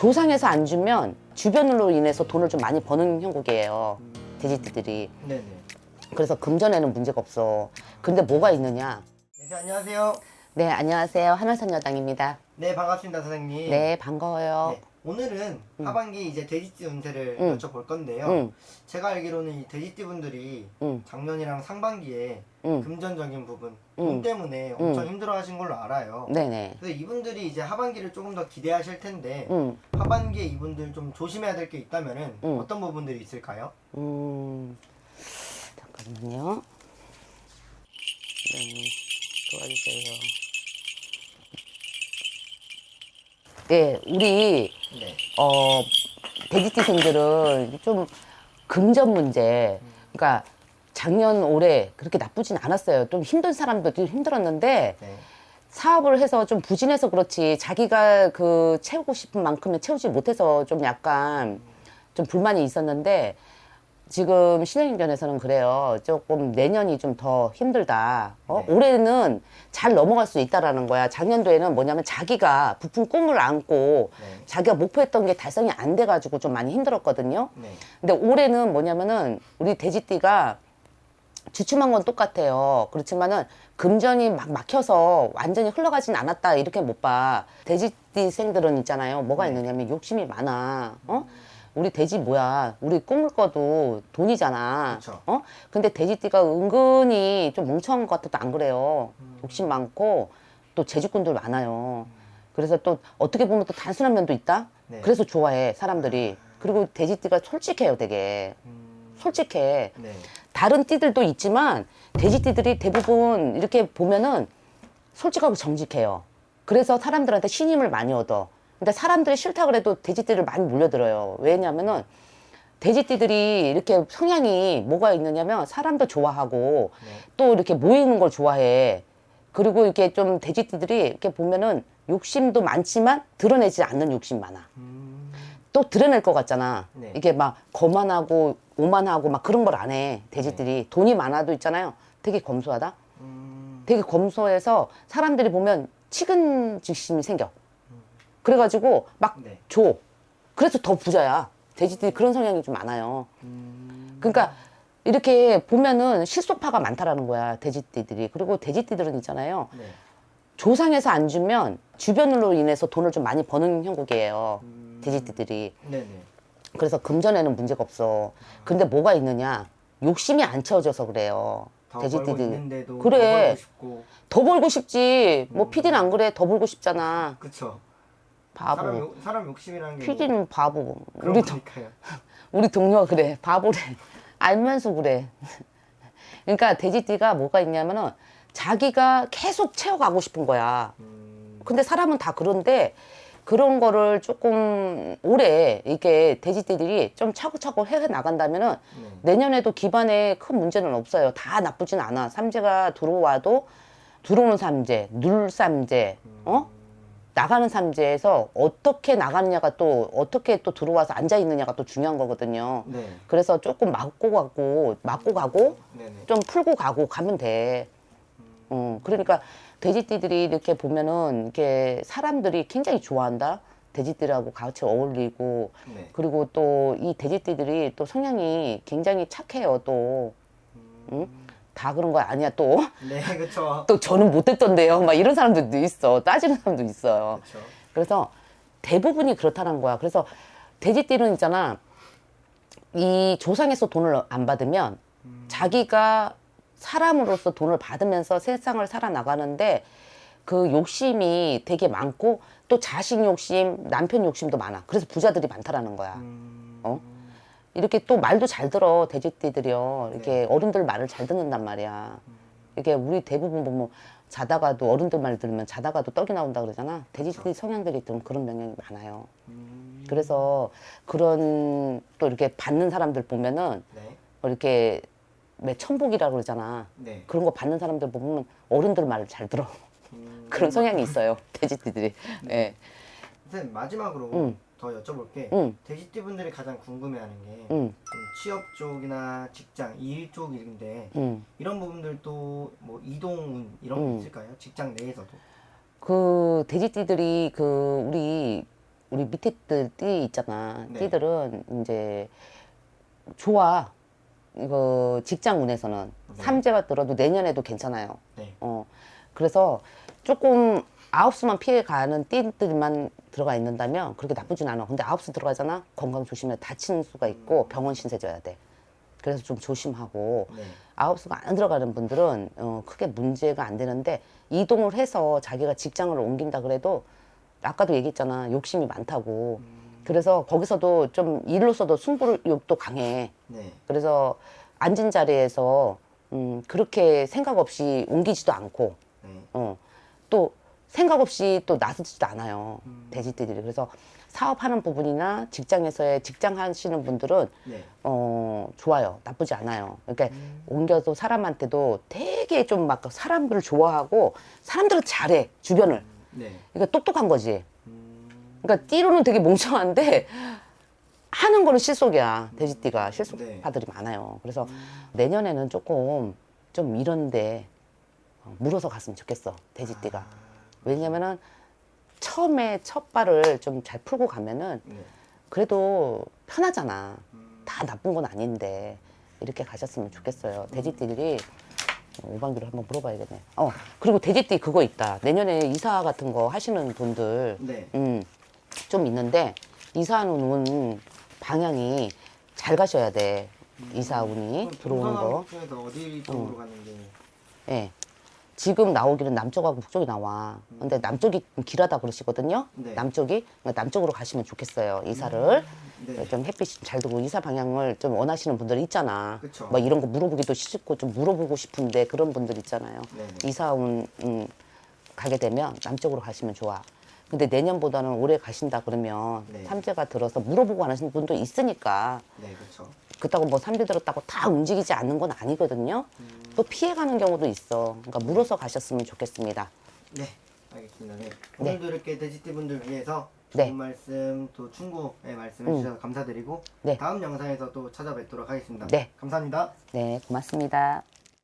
조상에서 안 주면 주변으로 인해서 돈을 좀 많이 버는 형국이에요. 돼지띠들이. 네네. 그래서 금전에는 문제가 없어. 근데 뭐가 있느냐? 네, 안녕하세요. 네, 안녕하세요. 하늘선 여당입니다. 네, 반갑습니다, 선생님. 네, 반가워요. 네, 오늘은 하반기 이제 돼지띠 운세를 음. 여쭤볼 건데요. 응, 제가 알기로는 이 돼지띠 분들이 응, 작년이랑 상반기에 응. 금전적인 부분, 음. 돈 때문에 엄청 힘들어하신 걸로 알아요. 네네. 그래서 이분들이 이제 하반기를 조금 더 기대하실 텐데 응, 하반기에 이분들 좀 조심해야 될 게 있다면은 음. 어떤 부분들이 있을까요? 음, 잠깐만요. 네, 도와주세요. 네, 우리 네. 어, 돼지띠생들은 좀 금전 문제, 그러니까 작년 올해 그렇게 나쁘진 않았어요. 좀 힘든 사람들도 힘들었는데 네. 사업을 해서 좀 부진해서 그렇지 자기가 그 채우고 싶은 만큼은 채우지 못해서 좀 약간 좀 불만이 있었는데 지금 신흥인전에서는 그래요. 조금 내년이 좀 더 힘들다. 어? 네. 올해는 잘 넘어갈 수 있다라는 거야. 작년도에는 뭐냐면 자기가 부푼 꿈을 안고 네. 자기가 목표했던 게 달성이 안 돼가지고 좀 많이 힘들었거든요. 네. 근데 올해는 뭐냐면은 우리 돼지띠가 주춤한 건 똑같아요. 그렇지만은 금전이 막 막혀서 완전히 흘러가진 않았다 이렇게 못 봐. 돼지띠생들은 있잖아요. 뭐가 네. 있느냐면 욕심이 많아. 어? 우리 돼지 뭐야? 우리 꿈을 꿔도 돈이잖아. 그쵸. 어? 근데 돼지띠가 은근히 좀 멍청한 것 같아도 안 그래요. 음. 욕심 많고 또 재주꾼들 많아요. 그래서 또 어떻게 보면 또 단순한 면도 있다. 네. 그래서 좋아해 사람들이. 그리고 돼지띠가 솔직해요, 되게. 음, 솔직해. 네. 다른 띠들도 있지만 돼지띠들이 대부분 이렇게 보면은 솔직하고 정직해요. 그래서 사람들한테 신임을 많이 얻어. 근데 사람들이 싫다 그래도 돼지띠를 많이 물려들어요. 왜냐면은 돼지띠들이 이렇게 성향이 뭐가 있느냐면 사람도 좋아하고 네. 또 이렇게 모이는 걸 좋아해. 그리고 이렇게 좀 돼지띠들이 이렇게 보면은 욕심도 많지만 드러내지 않는 욕심 많아. 음, 또 드러낼 것 같잖아. 네. 이게 막 거만하고 오만하고 막 그런 걸 안 해. 돼지들이 돈이 많아도 있잖아요. 되게 검소하다. 음, 되게 검소해서 사람들이 보면 치근직심이 생겨. 그래가지고 막 네. 줘. 그래서 더 부자야. 돼지들이 그런 성향이 좀 많아요. 음, 그러니까 이렇게 보면은 실속파가 많다라는 거야. 돼지띠들이. 그리고 돼지띠들은 있잖아요. 네. 조상에서 안 주면 주변으로 인해서 돈을 좀 많이 버는 형국이에요. 음, 돼지띠들이. 네네. 그래서 금전에는 문제가 없어. 근데 뭐가 있느냐? 욕심이 안 채워져서 그래요. 더 벌고 돼지띠들. 있는데도 더 그래. 벌고 싶고 더 벌고 싶지. 뭐 음. 피디는 안 그래. 더 벌고 싶잖아. 그쵸 바보. 사람, 욕, 사람 욕심이라는 게 뭐, 피디는 바보. 그런 우리 동, 거니까요 우리 동료가 그래. 바보래. 알면서 그래. 그러니까 돼지띠가 뭐가 있냐면은 자기가 계속 채워가고 싶은 거야. 음, 근데 사람은 다 그런데 그런 거를 조금 오래 이게 돼지띠들이 좀 차곡차곡 해 나간다면은 네. 내년에도 기반에 큰 문제는 없어요. 다 나쁘진 않아. 삼재가 들어와도 들어오는 삼재, 눌 삼재, 어? 나가는 삼재에서 어떻게 나가느냐가 또 어떻게 또 들어와서 앉아 있느냐가 또 중요한 거거든요. 네. 그래서 조금 막고 가고 막고 가고 네네. 좀 풀고 가고 가면 돼. 어, 그러니까 돼지띠들이 이렇게 보면은 이렇게 사람들이 굉장히 좋아한다. 돼지띠들하고 같이 어울리고 네. 그리고 또 이 돼지띠들이 또 성향이 굉장히 착해요. 또 응? 다 그런 거 아니야 또. 네, 그쵸. 또 저는 못했던데요. 막 이런 사람들도 있어. 따지는 사람도 있어요. 그쵸. 그래서 대부분이 그렇다는 거야. 그래서 돼지띠는 있잖아. 이 조상에서 돈을 안 받으면 자기가 사람으로서 돈을 받으면서 세상을 살아나가는데 그 욕심이 되게 많고 또 자식 욕심, 남편 욕심도 많아. 그래서 부자들이 많다라는 거야. 음, 어? 이렇게 또 말도 잘 들어 돼지띠들이요. 이렇게 어른들 말을 잘 듣는단 말이야. 이게 우리 대부분 보면 자다가도 어른들 말 들으면 자다가도 떡이 나온다 그러잖아. 돼지띠 성향들이 좀 그런 경향이 많아요. 음, 그래서 그런 또 이렇게 받는 사람들 보면은 네. 뭐 이렇게 왜 천복이라 그러잖아. 네. 그런 거 받는 사람들 보면 어른들 말을 잘 들어. 음, 그런 성향이 있어요. 돼지띠들이. 예. 선생님 마지막으로 응. 더 여쭤볼 게 응. 돼지띠 분들이 가장 궁금해하는 게좀 응. 취업 쪽이나 직장, 일 쪽인데 응. 이런 부분들도 뭐 이동 이런 응. 게 있을까요? 직장 내에서도. 그 돼지띠들이 그 우리 우리 밑에 뜰띠 있잖아. 네. 띠들은 이제 좋아. 이거 직장 운에서는 네. 삼재가 들어도 내년에도 괜찮아요. 네. 어. 그래서 조금 아홉 수만 피해 가는 띠들만 들어가 있는다면 그렇게 나쁘진 않아. 근데 아홉 수 들어가잖아. 건강 조심해 다치는 수가 있고 병원 신세 져야 돼. 그래서 좀 조심하고 네. 아홉 수가 안 들어가는 분들은 어, 크게 문제가 안 되는데 이동을 해서 자기가 직장을 옮긴다 그래도 아까도 얘기했잖아 욕심이 많다고 그래서 거기서도 좀 일로서도 승부욕도 강해 네. 그래서 앉은 자리에서 음, 그렇게 생각 없이 옮기지도 않고 네. 어, 또 생각 없이 또 나서지도 않아요 음. 돼지띠들이 그래서 사업하는 부분이나 직장에서의 직장 하시는 분들은 네. 어, 좋아요. 나쁘지 않아요. 그러니까 음. 옮겨도 사람한테도 되게 좀 막 사람들을 좋아하고 사람들을 잘해, 주변을. 네. 그러니까 똑똑한 거지. 음. 그러니까 띠로는 되게 멍청한데 하는 거는 실속이야. 돼지띠가 실속파들이 많아요. 그래서 내년에는 조금 좀 이런데 어, 물어서 갔으면 좋겠어. 돼지띠가. 왜냐면은 처음에 첫 발을 좀 잘 풀고 가면은 네. 그래도 편하잖아. 음. 다 나쁜 건 아닌데 이렇게 가셨으면 좋겠어요. 돼지띠들이 오방기를 한번 물어봐야겠네. 어 그리고 돼지띠 그거 있다. 내년에 이사 같은 거 하시는 분들 네. 음, 좀 있는데 이사하는 운 방향이 잘 가셔야 돼. 이사 운이 들어오는 거. 어디 쪽으로 가는 게 예. 지금 나오기는 남쪽하고 북쪽이 나와. 근데 남쪽이 좀 길하다 그러시거든요. 네. 남쪽이 그러니까 남쪽으로 가시면 좋겠어요. 이사를 네. 좀 햇빛이 잘 들고 이사 방향을 좀 원하시는 분들 있잖아. 그쵸. 뭐 이런 거 물어보기도 싫고 좀 물어보고 싶은데 그런 분들 있잖아요. 네네. 이사 온 음, 가게 되면 남쪽으로 가시면 좋아. 근데 내년보다는 올해 가신다 그러면 네. 삼재가 들어서 물어보고 하시는 분도 있으니까 네, 그렇죠. 그렇다고 뭐 삼재 들었다고 다 움직이지 않는 건 아니거든요. 음. 또 피해가는 경우도 있어. 그러니까 물어서 가셨으면 좋겠습니다. 네, 알겠습니다. 네. 오늘도 이렇게 돼지띠 분들 위해서 네. 좋은 말씀 또 충고의 말씀해 음. 주셔서 감사드리고 네. 다음 영상에서 또 찾아뵙도록 하겠습니다. 네. 감사합니다. 네, 고맙습니다.